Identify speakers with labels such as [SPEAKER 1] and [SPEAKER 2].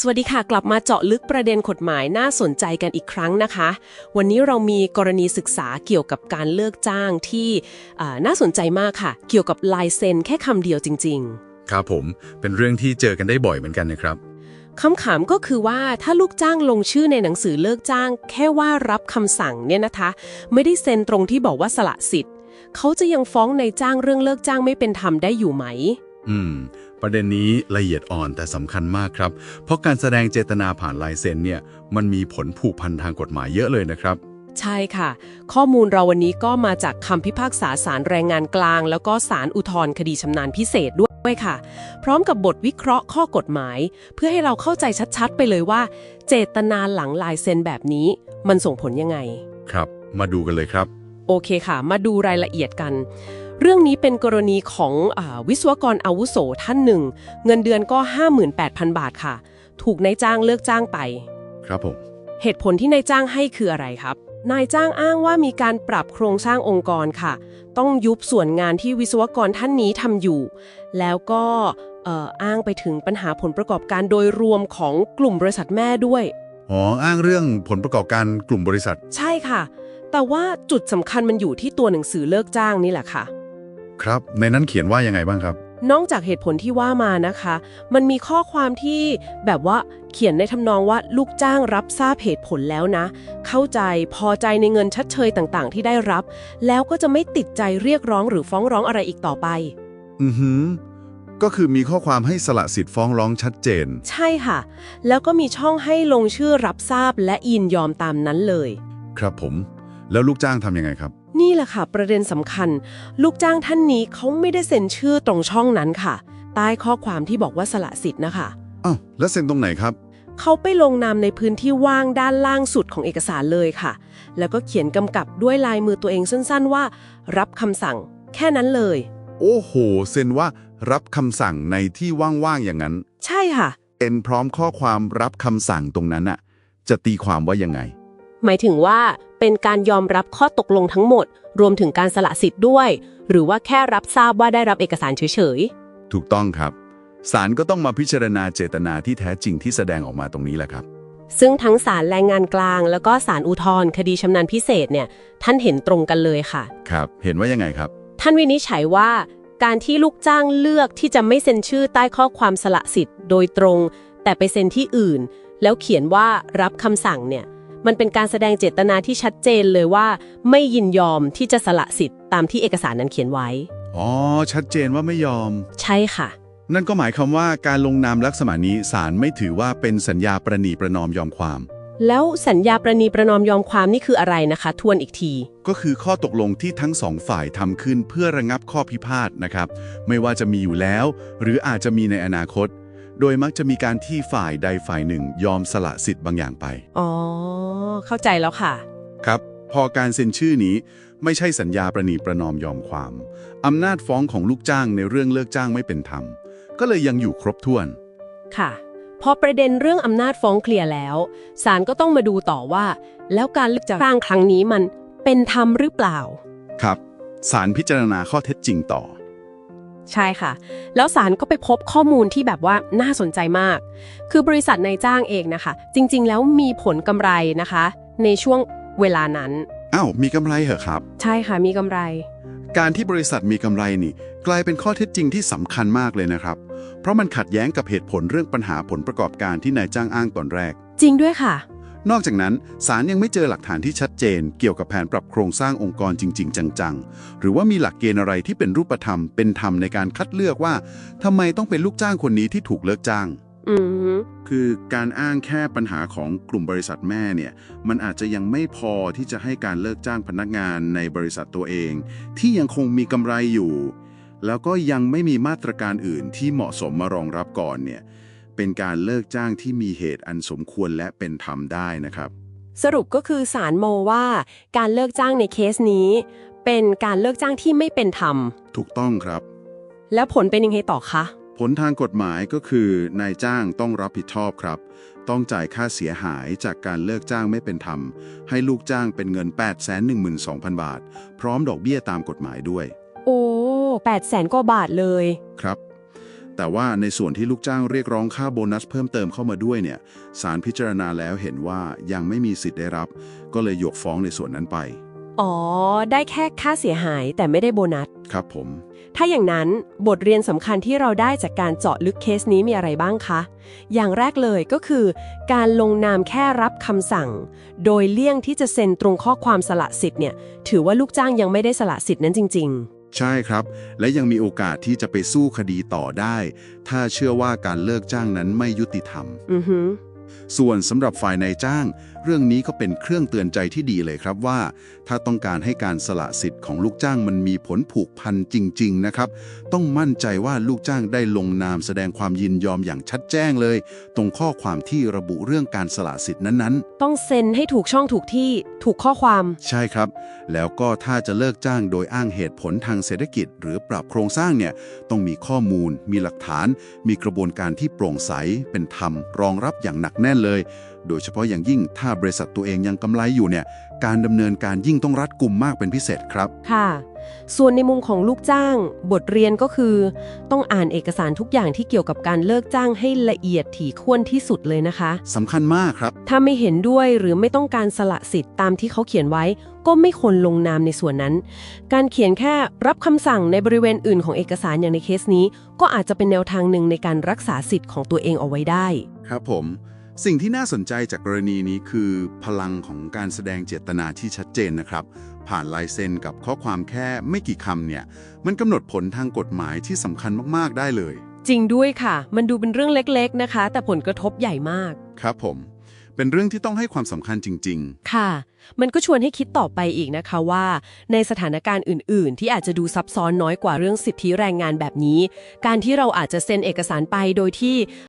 [SPEAKER 1] สวัสดีค่ะ กลับมาเจาะลึกประเด็นกฎหมายน่าสนใจกันอีกครั้งนะคะ วันนี้เรามีกรณีศึกษาเกี่ยวกับการเลิกจ้างที่อ่าน่าสนใจมากค่ะ เกี่ยวกับลายเซ็นแค่คำเดียวจริง
[SPEAKER 2] ครับผมเป็นเรื่องที่เจอกันได้บ่อยเหมือนกันนะครับ
[SPEAKER 1] ๆคำถามก็คือว่าถ้าลูกจ้างลงชื่อในหนังสือเลิกจ้าง แค่ว่ารับคำสั่งเนี่ยนะคะ ไม่ได้เซ็นตรงที่บอกว่าสละสิทธิ์ เขาจะยังฟ้องในายจ้างเรื่องเลิกจ้างไม่เป็นธรรมได้อยู่ไหม
[SPEAKER 2] อืม ประเด็นนี้ละเอียดอ่อนแต่สำคัญมากครับ เพราะการแสดงเจตนาผ่านลายเซ็นเนี่ยมันมีผลผูกพันทางกฎหมายเยอะเลยนะครับ
[SPEAKER 1] ใช่ค่ะ ข้อมูลเราวันนี้ก็มาจากคำพิพากษาศาลแรงงานกลาง แล้วก็ศาลอุทธรณ์คดีชำนาญพิเศษด้วยค่ะ พร้อมกับบทวิเคราะห์ข้อกฎหมาย เพื่อให้เราเข้าใจชัดๆ ไปเลยว่า เจตนาหลังลายเซ็นแบบนี้ มันส่งผลยังไง
[SPEAKER 2] ครับ มาดูกันเลยครับ
[SPEAKER 1] โอเคค่ะ มาดูรายละเอียดกัน เรื่องนี้เป็นกรณีของอาวิศวกรอาวุโสท่านหนึ่ง เงินเดือนก็ 58,000 บาทค่ะ ถูกนายจ้างเลิกจ้างไป
[SPEAKER 2] ครับผม
[SPEAKER 1] เหตุผลที่นายจ้างให้คืออะไรครับ นายจ้างอ้างว่ามีการปรับโครงสร้างองค์กรค่ะ ต้องยุบส่วนงานที่วิศวกรท่านนี้ทำอยู่ แล้วก็เอ่ออ้างไปถึงปัญหาผลประกอบการโดยรวมของกลุ่มบริษัทแม่ด้วย
[SPEAKER 2] อ๋อ อ้างเรื่องผลประกอบการกลุ่มบริษัท
[SPEAKER 1] ใช่ค่ะ แต่ว่าจุดสำคัญมันอยู่ที่ตัวหนังสือเลิกจ้างนี่แหละค่ะ
[SPEAKER 2] ครับ ในนั้นเขียนว่ายังไงบ้างครับ
[SPEAKER 1] นอกจากเหตุผลที่ว่ามานะคะ มันมีข้อความที่แบบว่าเขียนในทำนองว่าลูกจ้างรับทราบเหตุผลแล้วนะ เข้าใจพอใจในเงินชัดเชยต่างๆ ที่ได้รับ แล้วก็จะไม่ติดใจเรียกร้องหรือฟ้องร้องอะไรอีกต่อไป
[SPEAKER 2] อือหือ ก็คือมีข้อความให้สละสิทธิ์ฟ้องร้องชัดเจน
[SPEAKER 1] ใช่ค่ะ แล้วก็มีช่องให้ลงชื่อรับทราบและยินยอมตามนั้นเลย
[SPEAKER 2] ครับผม แล้วลูกจ้างทำยังไงครับ
[SPEAKER 1] นี่แหละค่ะ ประเด็นสำคัญ ลูกจ้างท่านนี้เขาไม่ได้เซ็นชื่อตรงช่องนั้นค่ะ ใต้ข้อความที่บอกว่าสละสิทธิ์นะคะ
[SPEAKER 2] อ้าวแล้วเซ็นตรงไหนครับ
[SPEAKER 1] เขาไปลงนามในพื้นที่ว่างด้านล่างสุดของเอกสารเลยค่ะ แล้วก็เขียนกำกับด้วยลายมือตัวเองสั้นๆว่า รับคำสั่ง แค่นั้นเลย
[SPEAKER 2] โอ้โห เซ็นว่ารับคำสั่งในที่ว่างๆอย่างนั้น
[SPEAKER 1] ใช่ค่ะ
[SPEAKER 2] เอ็นพร้อมข้อความรับคำสั่งตรงนั้นน่ะ จะตีความว่ายังไง
[SPEAKER 1] หมายถึงว่า เป็นการยอมรับข้อตกลงทั้งหมด รวมถึงการสละสิทธิ์ด้วย หรือว่าแค่รับทราบว่าได้รับเอกสารเฉย
[SPEAKER 2] ถูกต้องครับศาลก็ต้องมาพิจารณาเจตนาที่แท้จริงที่แสดงออกมาตรงนี้แหละครับ
[SPEAKER 1] ๆซึ่งทั้งศาลแรงงานกลาง แล้วก็ศาลอุทธรณ์คดีชำนาญพิเศษเนี่ยท่านเห็นตรงกันเลยค่ะ
[SPEAKER 2] ครับ เห็นว่ายังไงครับ
[SPEAKER 1] ท่านวินิจฉัยว่าการที่ลูกจ้างเลือกที่จะไม่เซ็นชื่อใต้ข้อความสละสิทธิ์โดยตรง แต่ไปเซ็นที่อื่น แล้วเขียนว่ารับคำสั่งเนี่ย มันเป็นการแสดงเจตนาที่ชัดเจนเลยว่า ไม่ยินยอมที่จะสละสิทธิ์ตามที่เอกสารนั้นเขียนไว้
[SPEAKER 2] อ๋อ ชัดเจนว่าไม่ยอม
[SPEAKER 1] ใช่ค่ะ
[SPEAKER 2] นั่นก็หมายความว่าการลงนามลักษณะนี้ศาลไม่ถือว่าเป็นสัญญาประนีประนอมยอมความ
[SPEAKER 1] แล้วสัญญาประนีประนอมยอมความนี่คืออะไรนะคะ ทวนอีกที
[SPEAKER 2] ก็คือข้อตกลงที่ทั้งสองฝ่ายทำขึ้นเพื่อระงับข้อพิพาทนะครับ ไม่ว่าจะมีอยู่แล้ว หรืออาจจะมีในอนาคต โดยมักจะมีการที่ฝ่ายใดฝ่ายหนึ่งยอมสละสิทธิ์บางอย่างไป
[SPEAKER 1] อ๋อ เข้าใจแล้วค่ะ
[SPEAKER 2] ครับ พอการเซ็นชื่อนี้ไม่ใช่สัญญาประนีประนอมยอมความ อำนาจฟ้องของลูกจ้างในเรื่องเลิกจ้างไม่เป็นธรรม ก็เลยยังอยู่ครบถ้วน
[SPEAKER 1] ค่ะ พอประเด็นเรื่องอำนาจฟ้องเคลียร์แล้ว ศาลก็ต้องมาดูต่อว่า แล้วการเลือกจ้างครั้งนี้มันเป็นธรรมหรือเปล่า
[SPEAKER 2] ครับ ศาลพิจารณาข้อเท็จจริงต่อ
[SPEAKER 1] ใช่ค่ะ แล้วศาลก็ไปพบข้อมูลที่แบบว่าน่าสนใจมาก คือบริษัทนายจ้างเองนะคะ จริง ๆ แล้วมีผลกำไรนะคะ ในช่วงเวลานั้น
[SPEAKER 2] อ้าวมีกำไรเหรอครับ
[SPEAKER 1] ใช่ค่ะมีกำไร
[SPEAKER 2] การที่บริษัทมีกำไรนี่ กลายเป็นข้อเท็จจริงที่สำคัญมากเลยนะครับ เพราะมันขัดแย้งกับเหตุผลเรื่องปัญหาผลประกอบการที่นายจ้างอ้างตอนแรก
[SPEAKER 1] จริงด้วยค่ะ
[SPEAKER 2] นอกจากนั้นศาลยังไม่เจอหลักฐานที่ชัดเจน เกี่ยวกับแผนปรับโครงสร้างองค์กรจริง ๆ จังๆ หรือว่ามีหลักเกณฑ์อะไรที่เป็นรูปธรรม เป็นธรรมในการคัดเลือกว่าทำไมต้องเป็นลูกจ้างคนนี้ที่ถูกเลิกจ้าง
[SPEAKER 1] อืม
[SPEAKER 2] คือการอ้างแค่ปัญหาของกลุ่มบริษัทแม่เนี่ย มันอาจจะยังไม่พอที่จะให้การเลิกจ้างพนักงานในบริษัทตัวเอง ที่ยังคงมีกำไรอยู่ แล้วก็ยังไม่มีมาตรการอื่นที่เหมาะสมมารองรับก่อนเนี่ย เป็นการเลิกจ้างที่มีเหตุอันสมควรและเป็นธรรมได้นะครับ
[SPEAKER 1] สรุปก็คือศาลโมว่า การเลิกจ้างในเคสนี้ เป็นการเลิกจ้างที่ไม่เป็นธรรม
[SPEAKER 2] ถูกต้องครับ
[SPEAKER 1] แล้วผลเป็นยังไงต่อคะ
[SPEAKER 2] ผลทางกฎหมายก็คือนายจ้างต้องรับผิดชอบครับ ต้องจ่ายค่าเสียหายจากการเลิกจ้างไม่เป็นธรรม ให้ลูกจ้างเป็นเงิน 812,000 บาท พร้อมดอกเบี้ยตามกฎหมายด้วย
[SPEAKER 1] โอ้แปดแสนกว่าบาทเลย
[SPEAKER 2] ครับ แแต่ว่าในส่วนที่ลูกจ้างเรียกร้องค่าโบนัสเพิ่มเติมเข้ามาด้วยเนี่ยศาลพิจารณาแล้วเห็นว่ายังไม่มีสิทธิ์ได้รับ ก็เลยยกฟ้องในส่วนนั้นไป
[SPEAKER 1] อ๋อ ได้แค่ค่าเสียหายแต่ไม่ได้โบนัส
[SPEAKER 2] ครับผม
[SPEAKER 1] ถ้าอย่างนั้นบทเรียนสำคัญที่เราได้จากการเจาะลึกเคสนี้มีอะไรบ้างคะ อย่างแรกเลยก็คือ การลงนามแค่รับคำสั่ง โดยเลี่ยงที่จะเซ็นตรงข้อความสละสิทธิ์เนี่ยถือว่าลูกจ้างยังไม่ได้สละสิทธิ์นั้นจริง
[SPEAKER 2] ใช่ครับ และยังมีโอกาสที่จะไปสู้คดีต่อได้ ถ้าเชื่อว่าการเลิกจ้างนั้นไม่ยุติธรรม
[SPEAKER 1] อือฮึ
[SPEAKER 2] ส่วนสำหรับฝ่ายนายจ้าง เรื่องนี้ก็เป็นเครื่องเตือนใจที่ดีเลยครับว่า ถ้าต้องการให้การสละสิทธิ์ของลูกจ้างมันมีผลผูกพันจริง ๆ นะครับ ต้องมั่นใจว่าลูกจ้างได้ลงนามแสดงความยินยอมอย่างชัดแจ้งเลย ตรงข้อความที่ระบุเรื่องการสละสิทธิ์นั้นๆ
[SPEAKER 1] ต้องเซ็นให้ถูกช่องถูกที่ถูกข้อความ
[SPEAKER 2] ใช่ครับ แล้วก็ถ้าจะเลิกจ้างโดยอ้างเหตุผลทางเศรษฐกิจ หรือปรับโครงสร้างเนี่ยต้องมีข้อมูล มีหลักฐาน มีกระบวนการที่โปร่งใสเป็นธรรมรองรับอย่างหนักแน่นเลย โดยเฉพาะอย่างยิ่งถ้าบริษัทตัวเองยังกำไรอยู่เนี่ย การดำเนินการยิ่งต้องรัดกุมมากเป็นพิเศษครับ
[SPEAKER 1] ค่ะ ส่วนในมุมของลูกจ้าง บทเรียนก็คือ ต้องอ่านเอกสารทุกอย่างที่เกี่ยวกับการเลิกจ้างให้ละเอียดถี่ถ้วนที่สุดเลยนะคะ
[SPEAKER 2] สำคัญมากครับ
[SPEAKER 1] ถ้าไม่เห็นด้วยหรือไม่ต้องการสละสิทธิ์ตามที่เขาเขียนไว้ ก็ไม่ควรลงนามในส่วนนั้น การเขียนแค่รับคำสั่งในบริเวณอื่นของเอกสารอย่างในเคสนี้ ก็อาจจะเป็นแนวทางหนึ่งในการรักษาสิทธิ์ของตัวเองเอาไว้ได้
[SPEAKER 2] ครับผม สิ่งที่น่าสนใจจากกรณีนี้คือพลังของการแสดงเจตนาที่ชัดเจนนะครับ ผ่านลายเซ็นกับข้อความแค่ไม่กี่คำเนี่ย มันกำหนดผลทางกฎหมายที่สำคัญมากๆได้เลย
[SPEAKER 1] จริงด้วยค่ะ มันดูเป็นเรื่องเล็กๆนะคะ แต่ผลกระทบใหญ่มาก
[SPEAKER 2] ครับผม เป็นเรื่องที่ต้องให้ความสำคัญจริง
[SPEAKER 1] ค่ะ มันก็ชวนให้คิดต่อไปอีกนะคะว่า ในสถานการณ์อื่น ๆ ที่อาจจะดูซับซ้อนน้อยกว่าเรื่องสิทธิแรงงานแบบนี้ การที่เราอาจจะเซ็นเอกสารไปโดยที่